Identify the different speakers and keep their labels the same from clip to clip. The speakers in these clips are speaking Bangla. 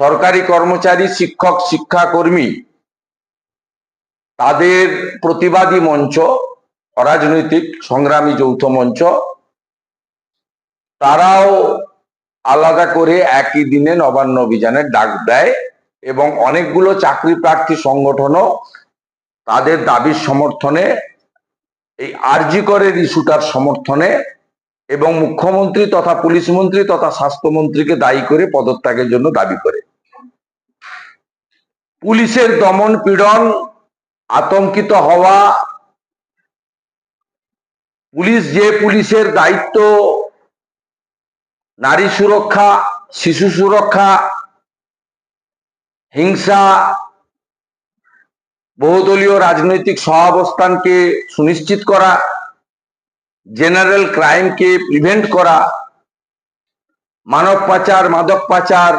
Speaker 1: সরকারি কর্মচারী, শিক্ষক, শিক্ষাকর্মী, তাদের প্রতিবাদী মঞ্চ, অরাজনৈতিক সংগ্রামী যৌথ মঞ্চ, তারাও আলাদা করে একই দিনে নবান্ন অভিযানের ডাক দেয় এবং অনেকগুলো চাকরি প্রার্থী সংগঠনও তাদের দাবির সমর্থনে, এই আরজি করের ইস্যুটার সমর্থনে এবং মুখ্যমন্ত্রী তথা পুলিশ মন্ত্রী তথা স্বাস্থ্যমন্ত্রীকে দায়ী করে পদত্যাগের জন্য দাবি করে। পুলিশের দমন পীড়ন, আতঙ্কিত হওয়া, পুলিশ যে পুলিশের দায়িত্ব, নারী সুরক্ষা, শিশু সুরক্ষা, হিংসা, বহুদলীয় রাজনৈতিক সহাবস্থানকে সুনিশ্চিত করা, জেনারেল ক্রাইমকে প্রিভেন্ট করা, মানব পাচার, মাদক পাচার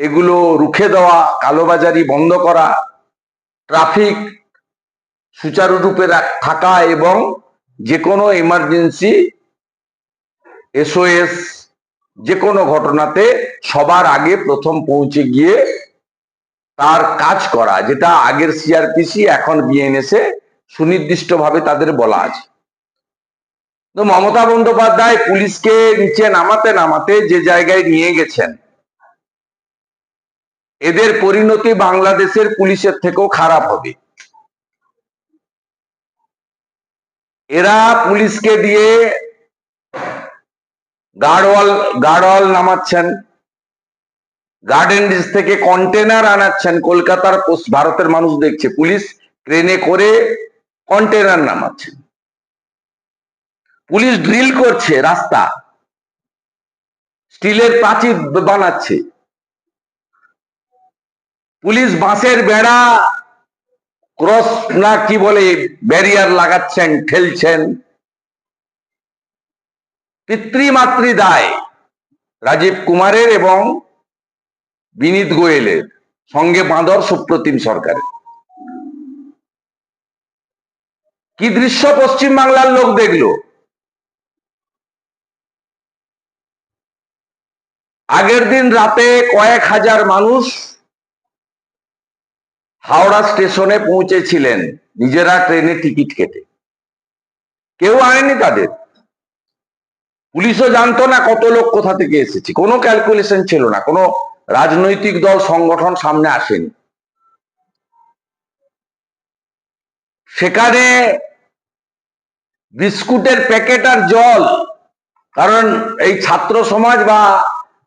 Speaker 1: এগুলো রুখে দেওয়া, কালোবাজারি বন্ধ করা, ট্রাফিক সুচারুরূপে থাকা এবং যে কোনো এমার্জেন্সি এসওএস যে কোনো ঘটনাতে সবার আগে প্রথম পৌঁছে গিয়ে তার কাজ করা, যেটা আগের সিআরপিসি এখন বিএনএসে সুনির্দিষ্টভাবে তাদের বলা আছে। তো মমতা বন্দ্যোপাধ্যায় পুলিশকে নিচে নামাতে নামাতে যে জায়গায় নিয়ে গেছেন এদের পরিণতি বাংলাদেশের পুলিশের থেকেও খারাপ হবে। এরা পুলিশকে দিয়ে গার্ডওয়াল গার্ডওয়াল নামাচ্ছেন। গার্ডেন রিচ থেকে কন্টেনার আনাচ্ছেন। কলকাতার ভারতের মানুষ দেখছে। পুলিশ ট্রেনে করে কন্টেনার নামাচ্ছেন পুলিশ ড্রিল করছে রাস্তা। স্টিলের প্রাচীর বানাচ্ছে। পুলিশ বাঁশের বেড়া, ক্রস না কি বলে, ব্যারিয়ার লাগাচ্ছেন ঠেলছেন পিতৃমাতৃ দায়, রাজীব কুমারের এবং বিনীত গোয়েলের, সঙ্গে বাঁদর সুপ্রতিম সরকারের। কি দৃশ্য পশ্চিম বাংলার লোক দেখল? আগের দিন রাতে কয়েক হাজার মানুষ হাওড়া স্টেশনে পৌঁছেছিলেন নিজেরা ট্রেনে টিকিট কেটে। কেউ আনেনি তাদের। পুলিশও জানতো না কত লোক কোথা থেকে এসেছে। কোনো ক্যালকুলেশন ছিল না, কোনো রাজনৈতিক দল, সংগঠন সামনে আসেনি। সেখানে বিস্কুটের প্যাকেট আর জল, কারণ এই ছাত্র সমাজ বা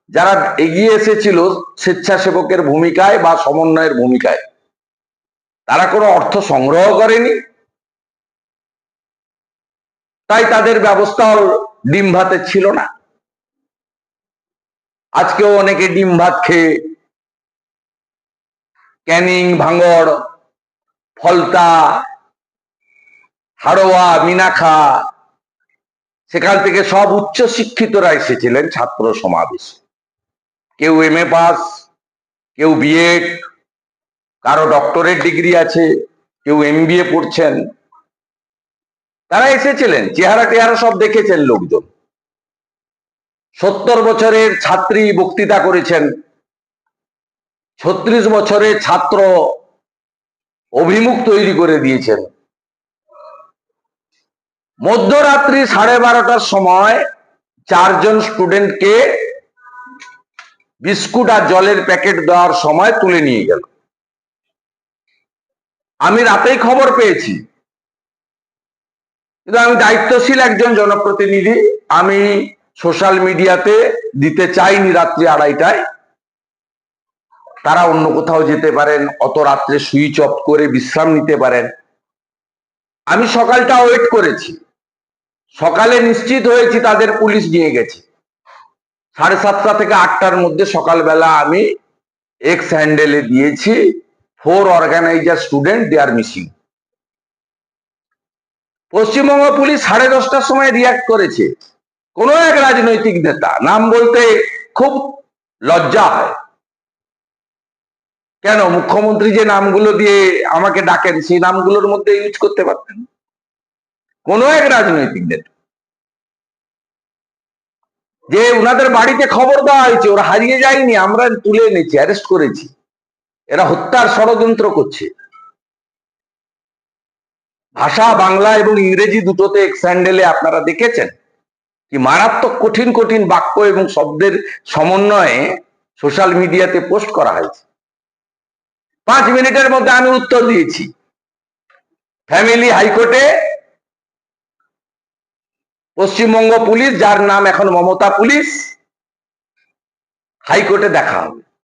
Speaker 1: যারা এগিয়ে এসেছিল স্বেচ্ছাসেবকের ভূমিকায় বা সমন্বয়ের ভূমিকায় তারা কোনো অর্থ সংগ্রহ করেনি। তাই তাদের ব্যবস্থাও ডিম ভাতের ছিল না। আজকেও অনেকে ডিম ভাত খেয়ে ক্যানিং, ভাঙড়, ফলতা, হাড়োয়া, মিনাখা, সেখান থেকে সব উচ্চ শিক্ষিতরা এসেছিলেন ছাত্র সমাবেশ। কেউ এম এ পাস, কেউ বিএড কারও ডক্টরেট ডিগ্রি আছে, কেউ এম পড়ছেন। তারা এসেছিলেন, চেহারা টেহারা সব দেখেছেন লোকজন। সত্তর বছরের ছাত্রী বক্তৃতা করেছেন। ছত্রিশ বছরের ছাত্র অভিমুখ তৈরি করে দিয়েছেন। মধ্যরাত্রি সাড়ে বারোটার সময় চারজন স্টুডেন্টকে বিস্কুট আর জলের প্যাকেট দেওয়ার সময় তুলে নিয়ে গেল। আমি রাতেই খবর পেয়েছি। কিন্তু আমি দায়িত্বশীল একজন জনপ্রতিনিধি। আমি সোশ্যাল মিডিয়াতে দিতে চাইনি রাত্রি আড়াইটায়। তারা অন্য কোথাও যেতে পারেন, অত রাত্রে সুইচ অফ করে বিশ্রাম নিতে পারেন। আমি সকালটা ওয়েট করেছি। সকালে নিশ্চিত হয়েছি তাদের পুলিশ নিয়ে গেছে। সাড়ে সাতটা থেকে আটটার মধ্যে সকালবেলা আমি এক্স হ্যান্ডেলে দিয়েছি। Four organiser student they are missing Paschimbanga police সাড়ে দশটার সময় রিয়াক্ট করেছে। কোন এক রাজনৈতিক নেতা, নাম বলতে খুব লজ্জা হয়। কেন? মুখ্যমন্ত্রী যে নামগুলো দিয়ে আমাকে ডাকেন, সেই নামগুলোর মধ্যে ইউজ করতে পারতেন? কোন এক রাজনৈতিক নেতা। যে ওনাদের বাড়িতে খবর দেওয়া হয়েছে, ওরা হারিয়ে যায়নি, আমরা তুলে এনেছি অ্যারেস্ট করেছি। এরা হত্যার ষড়যন্ত্র করছে। ভাষা, বাংলা এবং ইংরেজি দুটোতে এক স্যান্ডেলে আপনারা দেখেছেন কি মারাত্মক কঠিন কঠিন বাক্য এবং শব্দের সমন্বয়ে সোশ্যাল মিডিয়াতে পোস্ট করা হয়েছে। পাঁচ মিনিটের মধ্যে আমি উত্তর দিয়েছি। ফ্যামিলি হাইকোর্টে পশ্চিমবঙ্গ পুলিশ, যার নাম এখন মমতা পুলিশ, হাইকোর্টে দেখা হবে।